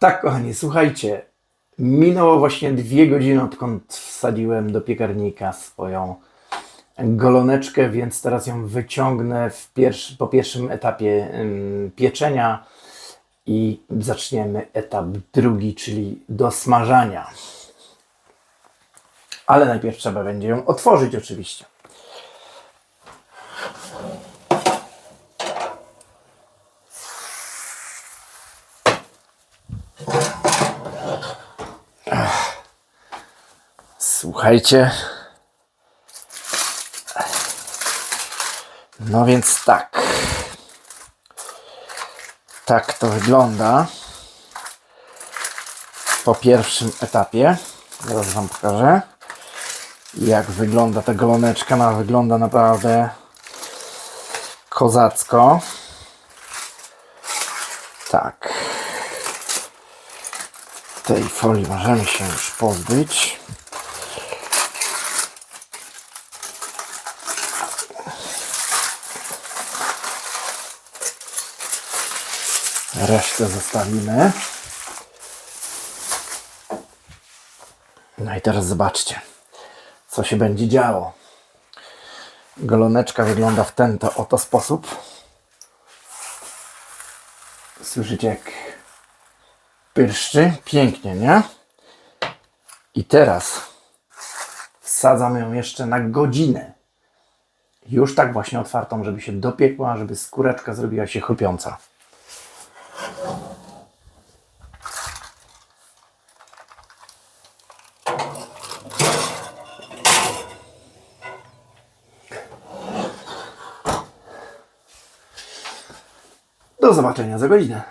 Tak, kochani, słuchajcie. Minęło właśnie dwie godziny, odkąd wsadziłem do piekarnika swoją goloneczkę, więc teraz ją wyciągnę pierwszy, po pierwszym etapie pieczenia i zaczniemy etap drugi, czyli dosmażania. Ale najpierw trzeba będzie ją otworzyć oczywiście. Słuchajcie. No więc tak. Tak to wygląda. Po pierwszym etapie. Zaraz Wam pokażę. Jak wygląda ta goloneczka. Ona wygląda naprawdę kozacko. Tak. Tej folii możemy się już pozbyć. Resztę zostawimy. No i teraz zobaczcie, co się będzie działo. Goloneczka wygląda w ten to oto sposób. Słyszycie jak pyrszczy? Pięknie, nie? I teraz wsadzam ją jeszcze na godzinę. Już tak właśnie otwartą, żeby się dopiekła, żeby skóreczka zrobiła się chrupiąca. Do zobaczenia za godzinę.